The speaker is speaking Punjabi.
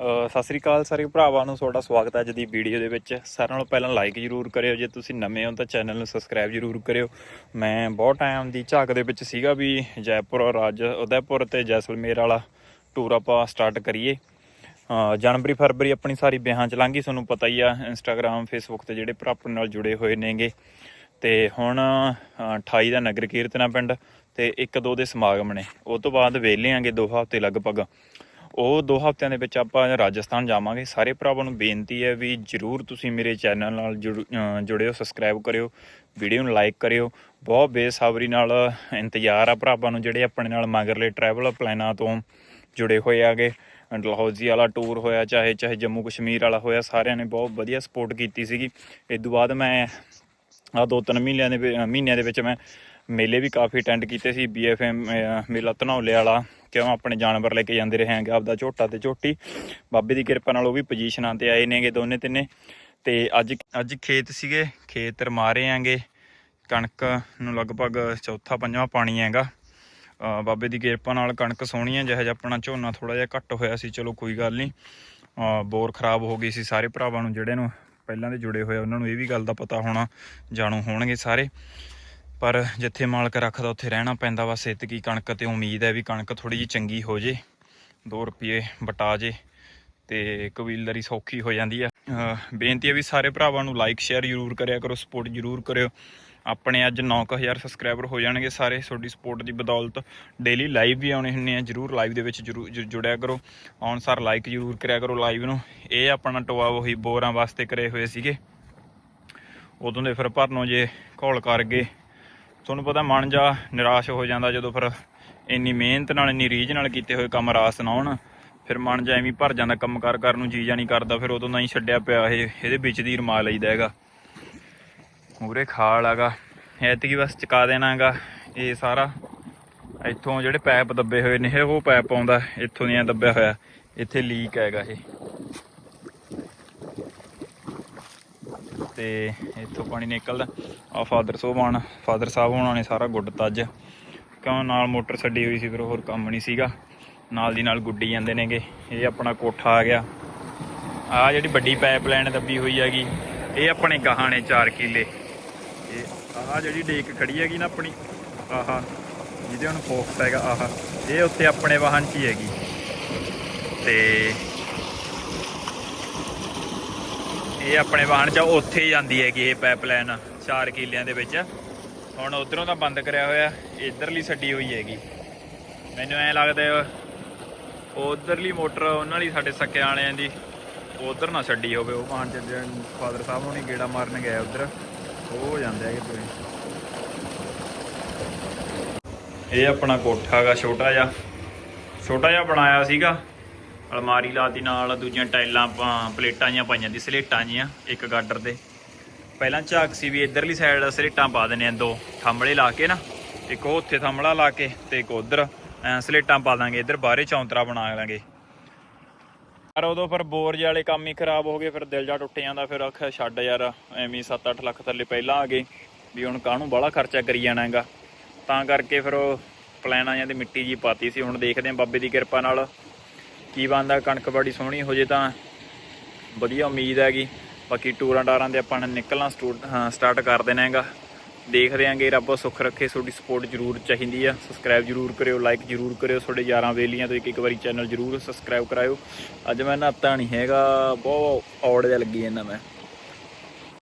ਸਤਿ ਸ੍ਰੀ ਅਕਾਲ ਸਾਰੇ ਭਰਾਵਾਂ ਨੂੰ ਤੁਹਾਡਾ ਸਵਾਗਤ ਹੈ ਅੱਜ ਦੀ ਵੀਡੀਓ ਦੇ ਵਿੱਚ। ਸਾਰਿਆਂ ਨਾਲੋਂ ਪਹਿਲਾਂ ਲਾਈਕ ਜਰੂਰ ਕਰਿਓ ਜੇ ਤੁਸੀਂ ਨਵੇਂ ਹੋ ਤਾਂ ਚੈਨਲ ਨੂੰ ਸਬਸਕ੍ਰਾਈਬ ਜਰੂਰ ਕਰਿਓ। ਮੈਂ ਬਹੁਤ ਟਾਈਮ ਦੀ ਝਾਕ ਦੇ ਵਿੱਚ ਸੀਗਾ ਵੀ ਜੈਪੁਰ ਔਰ ਰਾਜ ਉਦੈਪੁਰ ਤੇ ਜੈਸਲਮੇਰ ਵਾਲਾ ਟੂਰ ਆਪਾਂ ਸਟਾਰਟ ਕਰੀਏ। ਜਨਵਰੀ ਫਰਵਰੀ ਆਪਣੀ ਸਾਰੀ ਵਿਆਹਾਂ ਚ ਲੰਘੀ ਤੁਹਾਨੂੰ ਪਤਾ ਹੀ ਆ ਇੰਸਟਾਗ੍ਰam ਫੇਸਬੁੱਕ ਤੇ ਜਿਹੜੇ ਭਰਾ ਆਪਣੇ ਨਾਲ ਜੁੜੇ ਹੋਏ ਨੇਗੇ। ਤੇ ਹੁਣ ਅ, 28 ਦਾ ਨਗਰ ਕੀਰਤਨ ਆ ਪਿੰਡ ਤੇ 1-2 ਦੇ ਸਮਾਗਮ ਨੇ। ਉਹ ਤੋਂ ਬਾਅਦ ਵੇਲੇ ਆਂਗੇ ਦੋ ਹਫ਼ਤੇ ਲਗਭਗ। ਉਹ ਦੋ ਹਫ਼ਤਿਆਂ ਦੇ ਵਿੱਚ ਆਪਾਂ ਰਾਜਸਥਾਨ ਜਾਵਾਂਗੇ। ਸਾਰੇ ਭਰਾਵਾਂ ਨੂੰ ਬੇਨਤੀ ਹੈ ਵੀ ਜਰੂਰ ਤੁਸੀਂ ਮੇਰੇ ਚੈਨਲ ਨਾਲ ਜੁੜ- ਜੁੜਿਓ ਸਬਸਕ੍ਰਾਈਬ ਕਰਿਓ ਵੀਡੀਓ ਨੂੰ ਲਾਈਕ ਕਰਿਓ। ਬਹੁਤ ਬੇਸਬਰੀ ਨਾਲ ਇੰਤਜ਼ਾਰ ਆ ਭਰਾਵਾਂ ਨੂੰ ਜਿਹੜੇ ਆਪਣੇ ਨਾਲ ਮਗਰਲੇ ਟਰੈਵਲ ਪਲਾਨਾਂ ਤੋਂ ਜੁੜੇ ਹੋਏ ਆਗੇ। ਡਲਹੌਜ਼ੀ ਵਾਲਾ ਟੂਰ ਹੋਇਆ, ਚਾਹੇ ਚਾਹੇ ਜੰਮੂ ਕਸ਼ਮੀਰ ਵਾਲਾ ਹੋਇਆ, ਸਾਰਿਆਂ ਨੇ ਬਹੁਤ ਵਧੀਆ ਸਪੋਰਟ ਕੀਤੀ ਸੀਗੀ। ਇਸ ਤੋਂ ਬਾਅਦ ਮੈਂ ਆ ਦੋ ਤਿੰਨ ਮਹੀਨਿਆਂ ਦੇ ਵਿ- ਮਹੀਨਿਆਂ ਦੇ ਵਿੱਚ ਮੈਂ ਮੇਲੇ ਵੀ ਕਾਫੀ ਅਟੈਂਡ ਕੀਤੇ ਸੀ ਬੀਐਫਐਮ ਮੇਲਾ ਧਨੌਲੇ ਵਾਲਾ। ਕਿਉਂ ਆਪਣੇ ਜਾਨਵਰ ਲੈ ਕੇ ਜਾਂਦੇ ਰਹੇ ਆਂਗੇ ਆਪਦਾ ਝੋਟਾ ਤੇ ਝੋਟੀ। ਬਾਬੇ ਦੀ ਕਿਰਪਾ ਨਾਲ ਉਹ ਵੀ ਪੋਜੀਸ਼ਨਾਂ ਤੇ ਆਏ ਨੇਗੇ ਦੋਨੇ ਤਿੰਨੇ। ਤੇ ਅੱਜ ਅੱਜ ਖੇਤ ਸੀਗੇ, ਖੇਤ ਰਮਾ ਰਹੇ ਆਂਗੇ ਕਣਕ ਨੂੰ ਲਗਭਗ ਚੌਥਾ ਪੰਜਵਾਂ ਪਾਣੀ ਹੈਗਾ। ਬਾਬੇ ਦੀ ਕਿਰਪਾ ਨਾਲ ਕਣਕ ਸੋਹਣੀ ਹੈ ਜਿਹੋ ਜਿਹਾ ਆਪਣਾ ਝੋਨਾ ਥੋੜਾ ਜਿਹਾ ਘੱਟ ਹੋਇਆ ਸੀ, ਚਲੋ ਕੋਈ ਗੱਲ ਨਹੀਂ। ਬੋਰ ਖਰਾਬ ਹੋ ਗਈ ਸੀ ਸਾਰੇ ਭਰਾਵਾਂ ਨੂੰ, ਜਿਹੜੇ ਨੂੰ ਪਹਿਲਾਂ ਦੇ ਜੁੜੇ ਹੋਏ ਉਹਨਾਂ ਨੂੰ ਇਹ ਵੀ ਗੱਲ ਦਾ ਪਤਾ ਹੋਣਾ, ਜਾਣੂ ਹੋਣਗੇ ਸਾਰੇ। ਪਰ ਜਿੱਥੇ ਮਾਲਕ ਰੱਖਦਾ, ਉੱਥੇ ਰਹਿਣਾ ਪੈਂਦਾ ਵਾ। ਸਿੱਤ ਕੀ ਕਣਕ ਤੇ ਉਮੀਦ ਹੈ ਵੀ ਕਣਕ ਥੋੜੀ ਜਿਹੀ ਚੰਗੀ ਹੋ ਜੇ 2 ਰੁਪਏ ਬਟਾ ਜੇ ਤੇ ਕਬੀਲਦਾਰੀ ਸੌਖੀ ਹੋ ਜਾਂਦੀ ਆ। ਬੇਨਤੀ ਹੈ ਵੀ ਸਾਰੇ ਭਰਾਵਾਂ ਨੂੰ ਲਾਈਕ ਸ਼ੇਅਰ ਜਰੂਰ ਕਰਿਆ ਕਰੋ ਸਪੋਰਟ ਜਰੂਰ ਕਰਿਓ। ਆਪਣੇ ਅੱਜ 9000 ਸਬਸਕ੍ਰਾਈਬਰ ਹੋ ਜਾਣਗੇ ਸਾਰੇ। ਤੁਹਾਡੀ ਸਪੋਰਟ ਦੀ ਬਦੌਲਤ ਡੇਲੀ ਲਾਈਵ ਵੀ ਆਉਣੇ ਹੁੰਨੇ ਆ। ਜਰੂਰ ਲਾਈਵ ਦੇ ਵਿੱਚ ਜਰੂਰ ਜੁੜਿਆ ਕਰੋ। ਆਉਣ ਸਾਰ ਲਾਈਕ ਜਰੂਰ ਕਰਿਆ ਕਰੋ ਲਾਈਵ ਨੂੰ। ਇਹ ਆਪਣਾ ਟੋਆ ਉਹੀ ਬੋਰਾਂ ਵਾਸਤੇ ਕਰੇ ਹੋਏ ਸੀਗੇ। ਉਦੋਂ ਦੇ ਫਿਰ ਭਰਨੋਂ ਜੇ ਘੋਲ ਕਰ ਗਏ। ਤੁਹਾਨੂੰ ਪਤਾ ਮਨ ਜਾ ਨਿਰਾਸ਼ ਹੋ ਜਾਂਦਾ ਜਦੋਂ ਫਿਰ ਇੰਨੀ ਮਿਹਨਤ ਨਾਲ, ਇੰਨੀ ਰੀਝ ਨਾਲ ਕੀਤੇ ਹੋਏ ਕੰਮ ਰਾਸ ਨਾ ਹੋਣ। ਫਿਰ ਮਨ ਜਾ ਐਵੇਂ ਭਰ ਜਾਂਦਾ, ਕੰਮ ਕਰ ਕਰਨ ਨੂੰ ਜੀ ਜਾ ਨਹੀਂ ਕਰਦਾ, ਫਿਰ ਉਦੋਂ ਦਾ ਹੀ ਛੱਡਿਆ ਪਿਆ ਇਹ, ਇਹਦੇ ਵਿੱਚ ਦੀ ਰਮਾ ਲਈਦਾ ਹੈਗਾ। ਮੂਰੇ ਖਾਲ ਹੈਗਾ ਐਤਕੀ ਬਸ ਚਕਾ ਦੇਣਾ ਹੈਗਾ ਇਹ ਸਾਰਾ। ਇੱਥੋਂ ਜਿਹੜੇ ਪੈਪ ਦੱਬੇ ਹੋਏ ਨੇ, ਉਹ ਪੈਪ ਆਉਂਦਾ, ਇੱਥੋਂ ਦੀਆਂ ਦੱਬਿਆ ਹੋਇਆ, ਇੱਥੇ ਲੀਕ ਹੈਗਾ ਇਹ। ਤੇ ਇੱਥੋਂ ਪਾਣੀ ਨਿਕਲਦਾ। ਆ ਫਾਦਰ ਸੋਹਣ ਫਾਦਰ ਸਾਹਿਬ ਉਹਨਾਂ ਨੇ ਸਾਰਾ ਗੁੱਡ ਤੱਜ ਕਿਉਂ ਨਾਲ ਮੋਟਰ ਛੱਡੀ ਹੋਈ ਸੀ, ਫਿਰ ਹੋਰ ਕੰਮ ਨਹੀਂ ਸੀਗਾ। ਨਾਲ ਦੀ ਨਾਲ ਗੁੱਡੀ ਜਾਂਦੇ ਨੇਗੇ। ਇਹ ਆਪਣਾ ਕੋਠਾ ਆ ਗਿਆ। ਆ ਜਿਹੜੀ ਵੱਡੀ ਪਾਈਪਲਾਈਨ ਦੱਬੀ ਹੋਈ ਹੈਗੀ, ਇਹ ਆਪਣੇ ਗਾਹਾਂ ਨੇ 4 ਕਿਲੇ। ਇਹ ਆਹ ਜਿਹੜੀ ਡੇਕ ਖੜੀ ਹੈਗੀ ਨਾ ਆਪਣੀ, ਆਹਾ ਜਿਹਦੇ ਹੁਣ ਫੋਕਸ ਹੈਗਾ, ਆਹਾ। ਇਹ ਉੱਤੇ ਆਪਣੇ ਵਾਹਨ 'ਚ ਹੀ ਹੈਗੀ। ਤੇ ਇਹ ਆਪਣੇ ਵਾਹਨ 'ਚ, ਉੱਥੇ ਹੀ ਜਾਂਦੀ ਹੈਗੀ ਇਹ ਪਾਈਪਲਾਈਨ 4 ਕਿਲਿਆਂ ਦੇ ਵਿੱਚ। ਹੁਣ ਉਧਰੋਂ ਤਾਂ ਬੰਦ ਕਰਿਆ ਹੋਇਆ, ਇਧਰਲੀ ਛੱਡੀ ਹੋਈ ਹੈਗੀ। ਮੈਨੂੰ ਐ ਲੱਗਦਾ ਉਧਰਲੀ ਮੋਟਰ ਉਹਨਾਂ ਲਈ ਸਾਡੇ ਸੱਕੇ ਵਾਲਿਆਂ ਦੀ, ਉਧਰ ਨਾ ਛੱਡੀ ਹੋਵੇ। ਉਹ ਵਾਹਨ 'ਚ ਫਾਦਰ ਸਾਹਿਬ ਹੋਣੀ ਗੇੜਾ ਮਾਰਨ ਗਏ ਉਧਰ, ਉਹ ਜਾਂਦੇ ਹੈਗੇ ਪੂਰੇ। ਇਹ ਆਪਣਾ ਕੋਠਾ ਹੈਗਾ ਛੋਟਾ ਜਿਹਾ। ਛੋਟਾ ਜਿਹਾ ਬਣਾਇਆ ਸੀਗਾ। ਅਲਮਾਰੀ ਲਾਤੀ ਨਾਲ ਦੂਜੀਆਂ ਟਾਈਲਾਂ ਪਲੇਟਾਂ ਜੀਆਂ ਪਾਈਆਂ ਦੀ, ਸਲੇਟਾਂ ਜੀਆਂ ਇੱਕ ਗਾਡਰ ਦੇ। ਪਹਿਲਾਂ ਝਾਕ ਸੀ ਵੀ ਇਧਰਲੀ ਸਾਈਡ ਸਲੇਟਾਂ ਪਾ ਦਿੰਨੇ ਆ ਦੋ ਥੰਬਲੇ ਲਾ ਕੇ ਨਾ, ਇੱਕ ਉਹ ਉੱਥੇ ਥੰਬਲਾ ਲਾ ਕੇ ਤੇ ਇੱਕ ਉਧਰ ਸਲੇਟਾਂ ਪਾ ਦਾਂਗੇ, ਇਧਰ ਬਾਹਰੇ ਚੌਂਤਰਾ ਬਣਾ ਲਾਂਗੇ। ਪਰ ਉਦੋਂ ਫਿਰ ਬੋਰ ਜਿਹੇ ਵਾਲੇ ਕੰਮ ਹੀ ਖਰਾਬ ਹੋ ਗਏ, ਫਿਰ ਦਿਲ ਜਾ ਟੁੱਟ ਜਾਂਦਾ, ਫਿਰ ਆਖਿਆ ਛੱਡ ਯਾਰ, ਐਵੇਂ 7-8 ਲੱਖ ਥੱਲੇ ਪਹਿਲਾਂ ਆ ਗਏ, ਵੀ ਹੁਣ ਕਾਹਨੂੰ ਬਾਹਲਾ ਖਰਚਾ ਕਰੀ ਜਾਣਾ ਹੈਗਾ। ਤਾਂ ਕਰਕੇ ਫਿਰ ਉਹ ਪਲਾਨਾਂ ਆ ਦੀ ਮਿੱਟੀ ਜੀ ਪਾਤੀ ਸੀ, ਹੁਣ ਦੇਖਦੇ ਆਂ ਬਾਬੇ ਦੀ ਕਿਰਪਾ ਨਾਲ ਕੀ ਬਣਦਾ, ਕਣਕ ਬੜੀ ਸੋਹਣੀ ਹੋ ਜੇ ਤਾਂ ਵਧੀਆ ਉਮੀਦ ਹੈਗੀ। ਬਾਕੀ ਟੂਰਾਂ ਟਾਰਾਂ ਦੇ ਆਪਾਂ ਨੇ ਨਿਕਲਣਾ ਸਟਾਰਟ ਕਰ ਦੇਣਾ ਹੈਗਾ। ਦੇਖਦੇ ਆਂਗੇ ਰੱਬ ਸੁੱਖ ਰੱਖੇ, ਤੁਹਾਡੀ ਸਪੋਰਟ ਜ਼ਰੂਰ ਚਾਹੀਦੀ ਆ। ਸਬਸਕ੍ਰਾਈਬ ਜ਼ਰੂਰ ਕਰਿਓ ਲਾਈਕ ਜ਼ਰੂਰ ਕਰਿਓ, ਤੁਹਾਡੇ ਯਾਰਾਂ ਵੇਲੀਆਂ ਤੋਂ ਇੱਕ ਇੱਕ ਵਾਰੀ ਚੈਨਲ ਜ਼ਰੂਰ ਸਬਸਕ੍ਰਾਈਬ ਕਰਾਇਓ। ਅੱਜ ਮੈਂ ਨਹਾਤਾ ਨਹੀਂ ਹੈਗਾ, ਬਹੁਤ ਔੜ ਜਿਹਾ ਲੱਗੀ ਜਾਂਦਾ ਮੈਂ।